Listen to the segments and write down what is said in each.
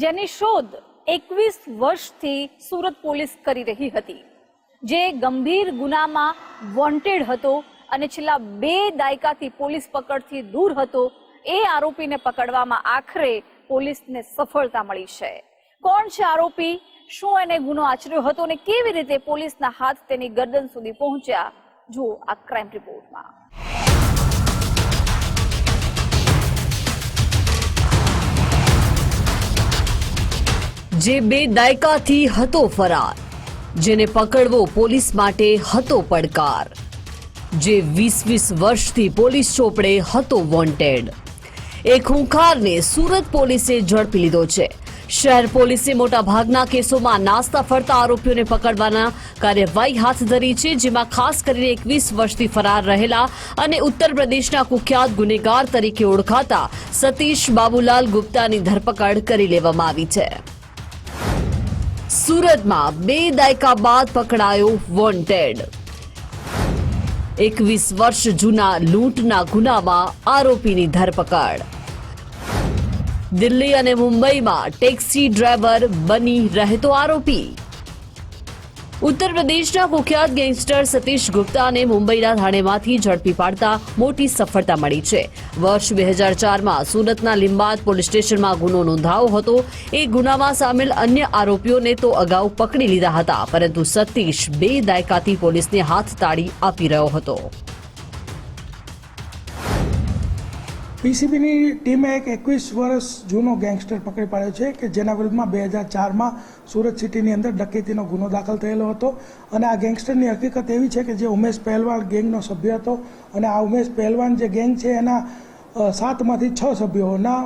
જેની શોધ એકવીસ વર્ષથી સુરત પોલીસ કરી રહી હતી. જે ગંભીર ગુનામાં વોન્ટેડ હતો અને છેલ્લા બે દાયકાથી પોલીસ પકડથી દૂર હતો, એ આરોપીને પકડવામાં આખરે પોલીસને સફળતા મળી છે. કોણ છે આરોપી? શું એને ગુનો આચર્યો હતો અને કેવી રીતે પોલીસના હાથ તેની ગરદન સુધી પહોંચ્યા? જુઓ આ ક્રાઇમ રિપોર્ટમાં જે બે દાયકાથી હતો ફરાર, જેને પકડવો પોલીસ માટે હતો પડકાર. જે વીસ વીસ વર્ષથી પોલીસ ચોપડે હતો વોન્ટેડ. એ ખૂંખારને સુરત પોલીસે ઝડપી લીધો છે. શહેર પોલીસે મોટા ભાગના કેસોમાં નાસ્તા ફરતા આરોપીઓને પકડવાના કાર્યવાહી હાથ ધરી છે, જેમાં ખાસ કરીને એકવીસ વર્ષથી ફરાર રહેલા અને ઉત્તર પ્રદેશના કુખ્યાત ગુનેગાર તરીકે ઓળખાતા સતીશ બાબુલાલ ગુપ્તાની ધરપકડ કરી લેવામાં આવી છે. સુરતમાં બે દાયકા બાદ પકડાયો વોન્ટેડ. એકવીસ વર્ષ જૂના લૂંટના ગુનામાં આરોપીની ધરપકડ. દિલ્હી અને મુંબઈમાં ટેક્સી ડ્રાઈવર બની રહેતો આરોપી. ઉત્તર પ્રદેશના કુખ્યાત ગેંગસ્ટર સતીશ ગુપ્તાને મુંબઈના થાણેમાંથી ઝડપી પાડતા મોટી સફળતા મળી છે. વર્ષ બે હજાર ચારમાં સુરતના લીંબાદ પોલીસ સ્ટેશનમાં ગુનો નોંધાયો હતો. એ ગુનામાં સામેલ અન્ય આરોપીઓને તો અગાઉ પકડી લીધા હતા, પરંતુ સતીશ બે દાયકાથી પોલીસને હાથ તાળી આપી રહ્યો હતો. પીસીબીની ટીમે એક એકવીસ વર્ષ જૂનો ગેંગસ્ટર પકડી પાડ્યો છે કે જેના વિરુદ્ધમાં બે હજાર ચારમાં સુરત સિટીની અંદર ડકેતીનો ગુનો દાખલ થયેલો હતો. અને આ ગેંગસ્ટરની હકીકત એવી છે કે જે ઉમેશ પહેલવાન ગેંગનો સભ્ય હતો અને આ ઉમેશ પહેલવાન જે ગેંગ છે એના સાતમાંથી છ સભ્યોના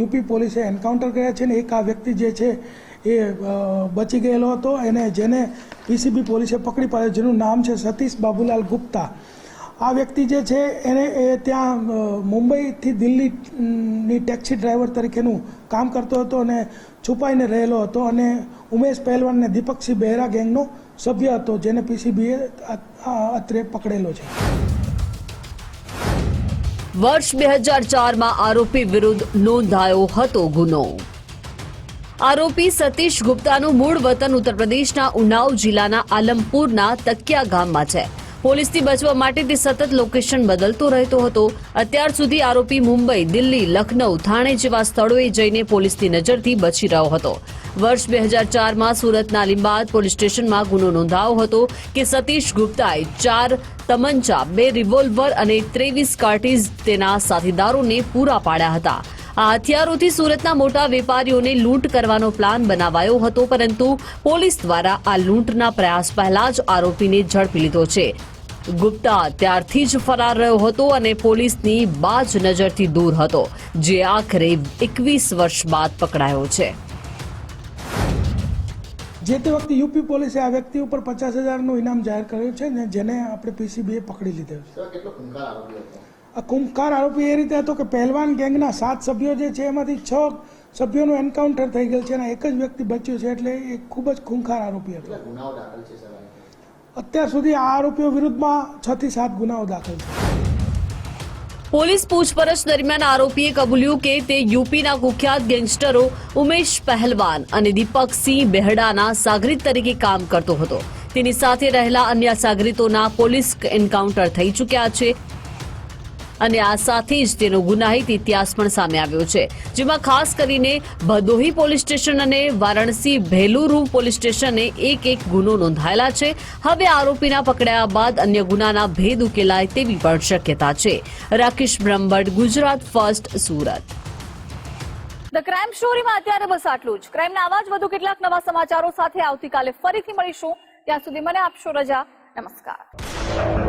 યુપી પોલીસે એન્કાઉન્ટર કર્યા છે ને એક આ વ્યક્તિ જે છે એ બચી ગયેલો હતો. એને જેને પીસીબી પોલીસે પકડી પાડ્યો, જેનું નામ છે સતીશ બાબુલાલ ગુપ્તા. આ વ્યક્તિ જે છે, એને, એ ત્યાં મુંબઈથી દિલ્હીની ટેક્સી ડ્રાઈવર તરીકેનું કામ કરતો હતો અને છુપાઈને રહેલો હતો અને ઉમેશ પહેલવાન અને દીપકસિંહ બહેરા ગેંગનો સભ્ય હતો, જેને પીસીબીએ અત્રે પકડેલો છે. વર્ષ બે હજાર ચારમાં આરોપી વિરુદ્ધ નોંધાયો હતો ગુનો. આરોપી સતીશ ગુપ્તાનું મૂળ વતન ઉત્તર પ્રદેશના ઉન્નાવ જિલ્લાના આલમપુરના તકિયા ગામમાં છે. પોલીસથી બચવા માટે તે સતત લોકેશન બદલતો રહેતો હતો. અત્યાર સુધી આરોપી મુંબઈ, દિલ્હી લખનૌ થાણે જેવા સ્થળોએ જઈને પોલીસની નજરથી બચી રહ્યો હતો. વર્ષ બે હજાર ચારમાં સુરતના લીંબાદ પોલીસ સ્ટેશનમાં ગુનો નોંધાયો હતો કે સતીશ ગુપ્તાએ ચાર તમંચા, બે રિવોલ્વર અને ત્રેવીસ કાર્ટીઝ તેના સાથીદારોને પૂરા પાડ્યા હતા. આ હથિયારોથી સુરતના મોટા વેપારીઓને લૂંટ કરવાનો પ્લાન બનાવાયો હતો, પરંતુ પોલીસ દ્વારા આ લૂંટના પ્રયાસ પહેલા જ આરોપીને ઝડપી લીધો છે. ગુપ્તા ત્યારથી જ ફરાર રહ્યો હતો અને પોલીસની બાજ નજરથી દૂર હતો જે આખરે એકવીસ વર્ષ બાદ પકડાયો છે. જે તે વખતે યુપી પોલીસે આ વ્યક્તિ ઉપર પચાસ હજારનું ઇનામ જાહેર કર્યું છે ને જેને આપણે પીસીબીએ પકડી લીધો છે. ખૂંખાર આરોપી આ કુંભકાર આરોપી એ રીતે હતો કે પહેલવાન ગેંગના સાત સભ્યો જે છે એમાંથી છ સભ્યોનું એન્કાઉન્ટર થઈ ગયેલ છે અને એક જ વ્યક્તિ બચ્યો છે એટલે એ ખૂબ જ ખૂંખાર આરોપી હતો. અત્યાર સુધી આ આરોપીઓ વિરુદ્ધમાં છ થી સાત ગુનાઓ દાખલ છે. પોલીસ પૂછપરછ દરમિયાન આરોપીએ કબૂલ્યું કે તે યુપીના કુખ્યાત ગેંગસ્ટરો ઉમેશ પહેલવાન અને દીપકસિંહ બેહડાના સાગરીત તરીકે કામ કરતો હતો. તેની સાથે રહેલા અન્ય સાગરીતોના પોલીસ એન્કાઉન્ટર થઈ ચૂક્યા છે. અને આ સાથે જ તેનો ગુનાહિત ઇતિહાસ પણ સામે આવ્યો છે, જેમાં ખાસ કરીને ભદોહી પોલીસ સ્ટેશન અને વારાણસી ભેલુરુ પોલીસ સ્ટેશને એક એક ગુનો નોંધાયેલા છે. હવે આરોપીના પકડાયા બાદ અન્ય ગુનાના ભેદ ઉકેલાય તેવી પણ શક્યતા છે. Rakesh Brahmbhatt, Gujarat first, Surat. The crime સ્ટોરીમાં અત્યારે બસ આટલું જ. ક્રાઇમના આવા જ વધુ કેટલાક નવા સમાચારો સાથે આવતીકાલે ફરીથી મળીશું. ત્યાં સુધી મને આપશો રજા. નમસ્કાર.